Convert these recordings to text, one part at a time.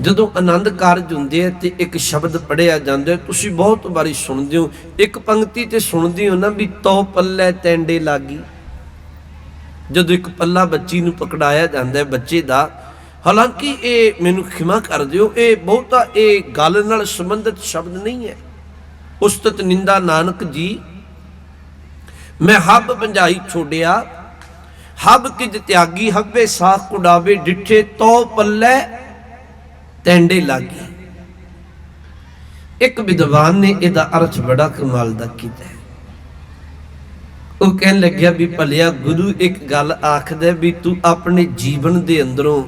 ਜਦੋਂ ਆਨੰਦ ਕਾਰਜ ਹੁੰਦੇ ਆ ਤੇ ਇੱਕ ਸ਼ਬਦ ਪੜਿਆ ਜਾਂਦਾ ਤੁਸੀਂ ਬਹੁਤ ਵਾਰੀ ਸੁਣਦੇ ਹੋ। ਇੱਕ ਪੰਕਤੀ ਤੇ ਸੁਣਦੇ ਹੋ ਨਾ ਵੀ ਤੋ ਪੱਲੇ ਟੈਂਡੇ ਲਾਗੀ। ਜਦੋਂ ਇੱਕ ਪੱਲਾ ਬੱਚੀ ਨੂੰ ਪਕੜਾਇਆ ਜਾਂਦਾ ਬੱਚੇ ਦਾ, ਹਾਲਾਂਕਿ ਇਹ ਮੈਨੂੰ ਖਿਮਾ ਕਰ ਦਿਓ, ਇਹ ਬਹੁਤਾ ਇਹ ਗੱਲ ਨਾਲ ਸੰਬੰਧਿਤ ਸ਼ਬਦ ਨਹੀਂ ਹੈ। ਉਸਤਤ ਨਿੰਦਾ ਨਾਨਕ ਜੀ, ਮੈਂ ਹੱਬ ਬੰਜਾਈ ਛੋੜਿਆ, ਹੱਬ ਕਿਜ ਤਿਆਗੀ, ਹੱਬੇ ਸਾਖ ਕੁਡਾਵੇ, ਡਿੱਠੇ ਤੋ ਪੱਲੇ ਟੈਂਡੇ ਲਾਗੀ ਇੱਕ ਵਿਦਵਾਨ ਨੇ ਇਹਦਾ ਅਰਥ ਬੜਾ ਕਮਾਲ ਦਾ ਕੀਤਾ ਉਹ ਕਹਿਣ ਲੱਗਿਆ ਵੀ ਭਲਿਆ ਗੁਰੂ ਇੱਕ ਗੱਲ ਆਖਦਾ ਵੀ ਤੂੰ ਆਪਣੇ ਜੀਵਨ ਦੇ ਅੰਦਰੋਂ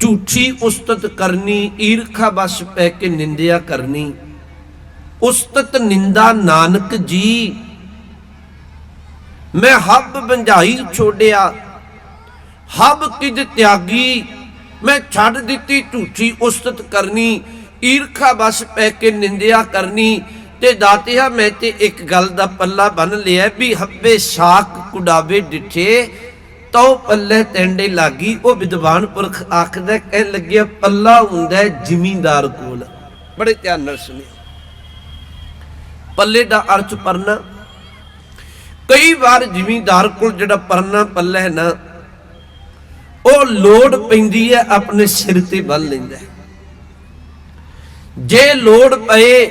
ਝੂਠੀ ਉਸਤਤ ਕਰਨੀ, ਈਰਖਾ ਬਸ ਪੈ ਕੇ ਨਿੰਦਿਆ ਕਰਨੀ, ਉਸਤਤ ਨਿੰਦਾ ਨਾਨਕ ਜੀ, ਮੈਂ ਹੱਬ ਬੰਝਾਈ ਛੋੜਿਆ, ਹੱਬ ਕਿਜ ਤਿਆਗੀ ਮੈਂ ਛੱਡ ਦਿੱਤੀ ਝੂਠੀ ਉਸਤਤ ਕਰਨੀ, ਈਰਖਾ ਬਸ ਪੈ ਕੇ ਨਿੰਦਿਆ ਕਰਨੀ ਤੇ ਦਾਤਿਆ ਮੈਂ ਤੇ ਇੱਕ ਗੱਲ ਦਾ ਪੱਲਾ ਬੰਨ ਲਿਆ ਵੀ ਹੱਬੇ ਸਾਖ ਕੁਡਾਵੇ ਡਿਠੇ, ਤਉ ਪੱਲੇ ਟੈਂਡੇ ਲਾਗੀ, ਉਹ ਵਿਦਵਾਨ ਪੁਰਖ ਆਖਦਾ ਕਹਿ ਲੱਗਿਆ, ਪੱਲਾ ਹੁੰਦਾ ਹੈ ਜ਼ਿਮੀਂਦਾਰ ਕੋਲ। ਬੜੇ ਧਿਆਨ ਨਾਲ ਸੁਣਿਓ। ਪੱਲੇ ਦਾ ਅਰਥ ਪਰਨਾ। ਕਈ ਵਾਰ ਜ਼ਿਮੀਂਦਾਰ ਕੋਲ ਜਿਹੜਾ ਪਰਨਾ, ਪੱਲਾ ਹੈ ਨਾ ਉਹ ਲੋੜ ਪੈਂਦੀ ਹੈ, ਆਪਣੇ ਸਿਰ ਤੇ ਬੰਨ ਲੈਂਦਾ ਜੇ ਲੋੜ ਪਏ,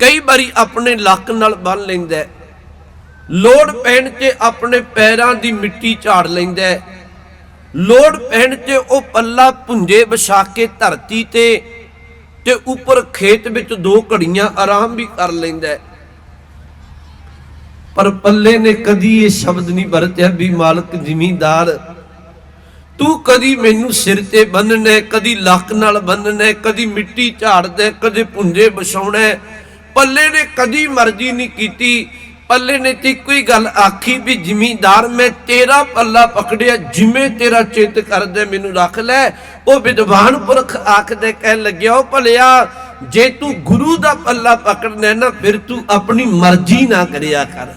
ਕਈ ਵਾਰੀ ਆਪਣੇ ਲੱਕ ਨਾਲ ਬੰਨ ਲੈਂਦਾ ਲੋੜ ਪੈਣ ਤੇ ਆਪਣੇ ਪੈਰਾਂ ਦੀ ਮਿੱਟੀ ਝਾੜ ਲੈਂਦਾ ਲੋੜ ਪੈਣ ਤੇ ਉਹ ਪੱਲਾ ਭੁੰਜੇ ਵਿਛਾ ਕੇ ਧਰਤੀ ਤੇ ਤੇ ਉੱਪਰ ਖੇਤ ਵਿੱਚ ਦੋ ਘੜੀਆਂ ਆਰਾਮ ਵੀ ਕਰ ਲੈਂਦਾ ਪਰ ਪੱਲੇ ਨੇ ਕਦੀ ਇਹ ਸ਼ਬਦ ਨਹੀਂ ਵਰਤਿਆ ਵੀ ਮਾਲਕ ਜ਼ਿਮੀਂਦਾਰ ਤੂੰ ਕਦੀ ਮੈਨੂੰ ਸਿਰ ਤੇ ਬੰਨਣਾ ਕਦੀ ਲੱਕ ਨਾਲ ਬੰਨਣਾ ਕਦੀ ਮਿੱਟੀ ਝਾੜਦਾ ਹੈ, ਕਦੇ ਪੁੰਜੇ ਵਿਛਾਉਣਾ ਪੱਲੇ ਨੇ ਕਦੀ ਮਰਜ਼ੀ ਨਹੀਂ ਕੀਤੀ। ਪੱਲੇ ਨੇ ਤੇ ਕੋਈ ਗੱਲ ਆਖੀ ਵੀ ਜ਼ਿਮੀਂਦਾਰ ਮੈਂ ਤੇਰਾ ਪੱਲਾ ਪਕੜਿਆ ਜਿਵੇਂ ਤੇਰਾ ਚਿੱਤ ਕਰਦਾ ਮੈਨੂੰ ਰੱਖ ਲੈ। ਉਹ ਵਿਦਵਾਨ ਪੁਰਖ ਆਖਦੇ ਕਹਿ ਲੱਗਿਆ ਉਹ ਭਲਿਆ ਜੇ ਤੂੰ ਗੁਰੂ ਦਾ ਪੱਲਾ ਪਕੜਨਾ ਨਾ ਫਿਰ ਤੂੰ ਆਪਣੀ ਮਰਜ਼ੀ ਨਾ ਕਰਿਆ ਕਰ।